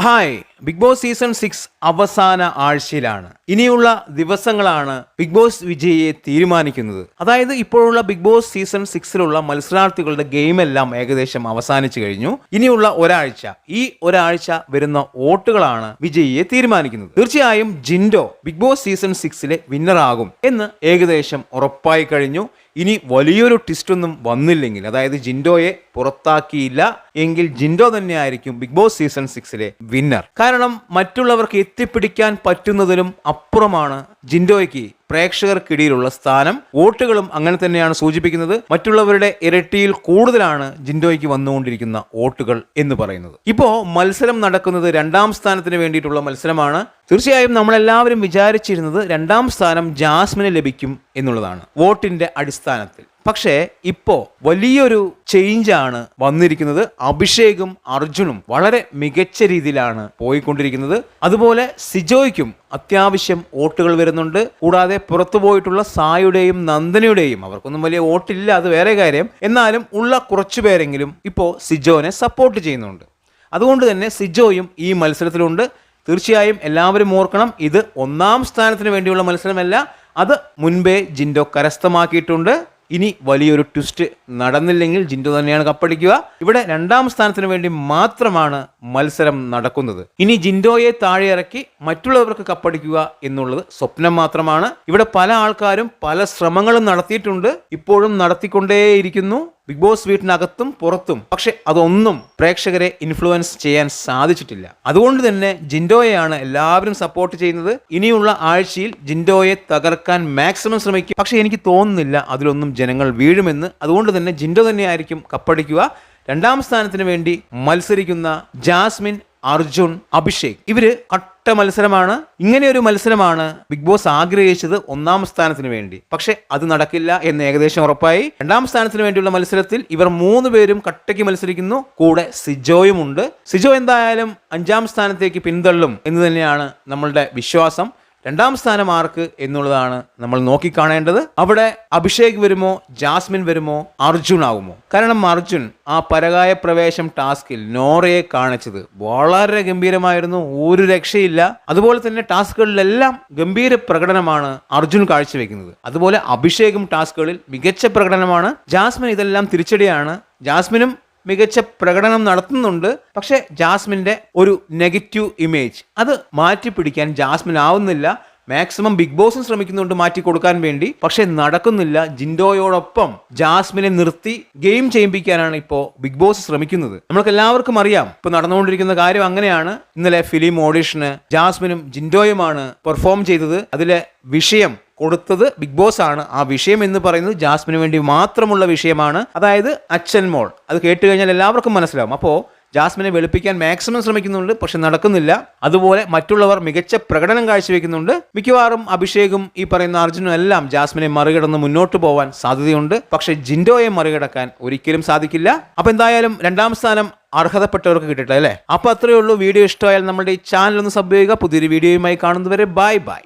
Hi, Big Boss season six അവസാന ആഴ്ചയിലാണ്. ഇനിയുള്ള ദിവസങ്ങളാണ് ബിഗ് ബോസ് വിജയിയെ തീരുമാനിക്കുന്നത്. അതായത് ഇപ്പോഴുള്ള ബിഗ് ബോസ് സീസൺ സിക്സിലുള്ള മത്സരാർത്ഥികളുടെ ഗെയിം എല്ലാം ഏകദേശം അവസാനിച്ചു കഴിഞ്ഞു. ഇനിയുള്ള ഒരാഴ്ച ഈ ഒരാഴ്ച വരുന്ന വോട്ടുകളാണ് വിജയിയെ തീരുമാനിക്കുന്നത്. തീർച്ചയായും ജിൻഡോ ബിഗ് ബോസ് സീസൺ സിക്സിലെ വിന്നർ ആകും എന്ന് ഏകദേശം ഉറപ്പായി കഴിഞ്ഞു. ഇനി വലിയൊരു ട്വിസ്റ്റ് ഒന്നും വന്നില്ലെങ്കിൽ അതായത് ജിൻഡോയെ പുറത്താക്കിയില്ല എങ്കിൽ ജിൻഡോ തന്നെയായിരിക്കും ബിഗ് ബോസ് സീസൺ സിക്സിലെ വിന്നർ കാരണം മറ്റുള്ളവർക്ക് എത്തിപ്പിടിക്കാൻ പറ്റുന്നതിലും അപ്പുറമാണ് ജിൻഡോയ്ക്ക് പ്രേക്ഷകർക്കിടയിലുള്ള സ്ഥാനം. വോട്ടുകളും അങ്ങനെ തന്നെയാണ് സൂചിപ്പിക്കുന്നത്. മറ്റുള്ളവരുടെ ഇരട്ടിയിൽ കൂടുതലാണ് ജിൻഡോയ്ക്ക് വന്നുകൊണ്ടിരിക്കുന്ന വോട്ടുകൾ എന്ന് പറയുന്നത്. ഇപ്പോ മത്സരം നടക്കുന്നത് രണ്ടാം സ്ഥാനത്തിന് വേണ്ടിയിട്ടുള്ള മത്സരമാണ്. തീർച്ചയായും നമ്മളെല്ലാവരും വിചാരിച്ചിരുന്നത് രണ്ടാം സ്ഥാനം ജാസ്മിന് ലഭിക്കും എന്നുള്ളതാണ്. വോട്ടിന്റെ അടിസ്ഥാനത്തിൽ. പക്ഷേ ഇപ്പോ വലിയൊരു ചേഞ്ചാണ് വന്നിരിക്കുന്നത്. അഭിഷേകും അർജുനും വളരെ മികച്ച രീതിയിലാണ് പോയിക്കൊണ്ടിരിക്കുന്നത്. അതുപോലെ സിജോയ്ക്കും അത്യാവശ്യം വോട്ടുകൾ വരുന്നുണ്ട്. കൂടാതെ പുറത്തു പോയിട്ടുള്ള സായുടെയും നന്ദനയുടെയും അവർക്കൊന്നും വലിയ വോട്ടില്ല അത് വേറെ കാര്യം. എന്നാലും ഉള്ള കുറച്ചു പേരെങ്കിലും ഇപ്പോൾ സിജോനെ സപ്പോർട്ട് ചെയ്യുന്നുണ്ട്. അതുകൊണ്ട് തന്നെ സിജോയും ഈ മത്സരത്തിലുണ്ട്. തീർച്ചയായും എല്ലാവരും ഓർക്കണം ഇത് ഒന്നാം സ്ഥാനത്തിന് വേണ്ടിയുള്ള മത്സരമല്ല അത് മുൻപേ ജിൻഡോ കരസ്ഥമാക്കിയിട്ടുണ്ട്. ഇനി വലിയൊരു ട്വിസ്റ്റ് നടന്നില്ലെങ്കിൽ ജിൻഡോ തന്നെയാണ് കപ്പടിക്കുക. ഇവിടെ രണ്ടാം സ്ഥാനത്തിന് വേണ്ടി മാത്രമാണ് മത്സരം നടക്കുന്നത്. ഇനി ജിൻഡോയെ താഴെ ഇറക്കി മറ്റുള്ളവർക്ക് കപ്പടിക്കുക എന്നുള്ളത് സ്വപ്നം മാത്രമാണ്. ഇവിടെ പല ആൾക്കാരും പല ശ്രമങ്ങളും നടത്തിയിട്ടുണ്ട്. ഇപ്പോഴും നടത്തിക്കൊണ്ടേയിരിക്കുന്നു. ബിഗ് ബോസ് വീട്ടിനകത്തും പുറത്തും. പക്ഷെ അതൊന്നും പ്രേക്ഷകരെ ഇൻഫ്ലുവൻസ് ചെയ്യാൻ സാധിച്ചിട്ടില്ല. അതുകൊണ്ട് തന്നെ ജിൻഡോയെയാണ് എല്ലാവരും സപ്പോർട്ട് ചെയ്യുന്നത്. ഇനിയുള്ള ആഴ്ചയിൽ ജിൻഡോയെ തകർക്കാൻ മാക്സിമം ശ്രമിക്കും. പക്ഷെ എനിക്ക് തോന്നുന്നില്ല അതിലൊന്നും ജനങ്ങൾ വീഴുമെന്ന്. അതുകൊണ്ട് തന്നെ ജിൻഡോ തന്നെയായിരിക്കും കപ്പടിക്കുക. രണ്ടാം സ്ഥാനത്തിന് വേണ്ടി മത്സരിക്കുന്ന ജാസ്മിൻ അർജുൻ അഭിഷേക്. ഇവർ കട്ട മത്സരമാണ്. ഇങ്ങനെ ഒരു മത്സരമാണ് ബിഗ് ബോസ് ആഗ്രഹിച്ചത് ഒന്നാം സ്ഥാനത്തിന് വേണ്ടി. പക്ഷെ അത് നടക്കില്ല എന്ന് ഏകദേശം ഉറപ്പായി. രണ്ടാം സ്ഥാനത്തിന് വേണ്ടിയുള്ള മത്സരത്തിൽ ഇവർ മൂന്ന് പേരും കട്ടയ്ക്ക് മത്സരിക്കുന്നു. കൂടെ സിജോയും ഉണ്ട്. സിജോ എന്തായാലും അഞ്ചാം സ്ഥാനത്തേക്ക് പിന്തള്ളും എന്ന് തന്നെയാണ് നമ്മളുടെ വിശ്വാസം. രണ്ടാം സ്ഥാനം ആർക്ക് എന്നുള്ളതാണ് നമ്മൾ നോക്കിക്കാണേണ്ടത്. അവിടെ അഭിഷേക് വരുമോ ജാസ്മിൻ വരുമോ അർജുൻ ആകുമോ കാരണം അർജുൻ ആ പരകായ പ്രവേശം ടാസ്കിൽ നോറയെ കാണിച്ചത്. വളരെ ഗംഭീരമായിരുന്നു ഒരു രക്ഷയില്ല. അതുപോലെ തന്നെ ടാസ്കുകളിലെല്ലാം ഗംഭീര പ്രകടനമാണ് അർജുൻ കാഴ്ചവെക്കുന്നത്. അതുപോലെ അഭിഷേകും ടാസ്കുകളിൽ മികച്ച പ്രകടനമാണ്. ജാസ്മിൻ ഇതെല്ലാം തിരിച്ചടിയാണ്. ജാസ്മിനും മികച്ച പ്രകടനം നടത്തുന്നുണ്ട്. പക്ഷെ ജാസ്മിന്റെ ഒരു നെഗറ്റീവ് ഇമേജ്. അത് മാറ്റി പിടിക്കാൻ ജാസ്മിൻ ആവുന്നില്ല. മാക്സിമം ബിഗ് ബോസും ശ്രമിക്കുന്നുണ്ട് മാറ്റി കൊടുക്കാൻ വേണ്ടി. പക്ഷെ നടക്കുന്നില്ല. ജിൻഡോയോടൊപ്പം ജാസ്മിനെ നിർത്തി ഗെയിം ചെയ്യിപ്പിക്കാനാണ് ഇപ്പോൾ ബിഗ് ബോസ് ശ്രമിക്കുന്നത്. നമ്മൾക്ക് എല്ലാവർക്കും അറിയാം. ഇപ്പൊ നടന്നുകൊണ്ടിരിക്കുന്ന കാര്യം അങ്ങനെയാണ്. ഇന്നലെ ഫിലിം ഓഡിഷന് ജാസ്മിനും ജിൻഡോയുമാണ് പെർഫോം ചെയ്തത്. അതിലെ വിഷയം കൊടുത്തത് ബിഗ് ബോസ് ആണ്. ആ വിഷയം എന്ന് പറയുന്നത് ജാസ്മിന് വേണ്ടി മാത്രമുള്ള വിഷയമാണ്. അതായത് അച്ഛൻ മോൾ. അത് കേട്ട് കഴിഞ്ഞാൽ എല്ലാവർക്കും മനസ്സിലാവും. അപ്പോൾ ജാസ്മിനെ വെളുപ്പിക്കാൻ മാക്സിമം ശ്രമിക്കുന്നുണ്ട് പക്ഷെ നടക്കുന്നില്ല. അതുപോലെ മറ്റുള്ളവർ മികച്ച പ്രകടനം കാഴ്ചവെക്കുന്നുണ്ട്. മിക്കവാറും അഭിഷേകും ഈ പറയുന്ന അർജുനും എല്ലാം ജാസ്മിനെ മറികടന്ന് മുന്നോട്ട് പോവാൻ സാധ്യതയുണ്ട്. പക്ഷെ ജിൻഡോയെ മറികടക്കാൻ ഒരിക്കലും സാധിക്കില്ല. അപ്പൊ എന്തായാലും രണ്ടാം സ്ഥാനം അർഹതപ്പെട്ടവർക്ക് കിട്ടട്ടെ അല്ലേ? അപ്പൊ അത്രയേ ഉള്ളൂ. വീഡിയോ ഇഷ്ടമായാൽ നമ്മുടെ ഈ ചാനൽ ഒന്ന് സബ് ചെയ്യുക. പുതിയൊരു വീഡിയോയുമായി കാണുന്നവരെ ബൈ ബൈ.